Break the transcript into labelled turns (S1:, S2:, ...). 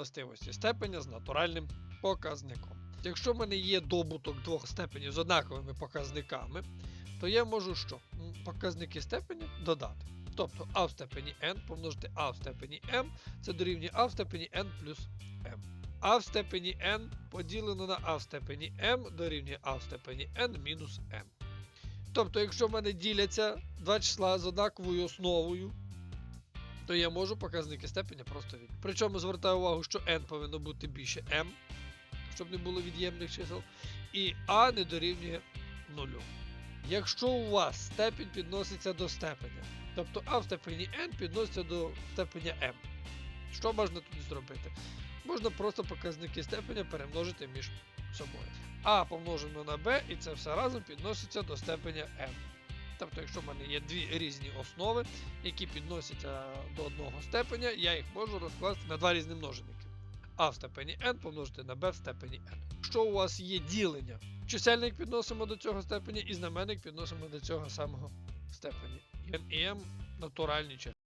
S1: властивості степеня з натуральним показником. Якщо в мене є добуток двох степенів з однаковими показниками, то я можу що? Показники степеня додати. Тобто а в степені n помножити а в степені m, це дорівнює а в степені n плюс m. А в степені n поділено на а в степені m дорівнює а в степені n мінус m. Тобто, якщо в мене діляться два числа з однаковою основою, то я можу показники степеня просто від. Причому звертаю увагу, що n повинно бути більше m, щоб не було від'ємних чисел, і a не дорівнює нулю. Якщо у вас степінь підноситься до степеня, тобто а в степені n підноситься до степеня m, що можна тут зробити? Можна просто показники степеня перемножити між собою. А помножено на b, і це все разом підноситься до степеня m. Тобто, якщо в мене є дві різні основи, які підносяться до одного степеня, я їх можу розкласти на два різні множеники. А в степені n помножити на b в степені n. Якщо у вас є ділення, чисельник підносимо до цього степені і знаменник підносимо до цього самого степені. n і m натуральні числа.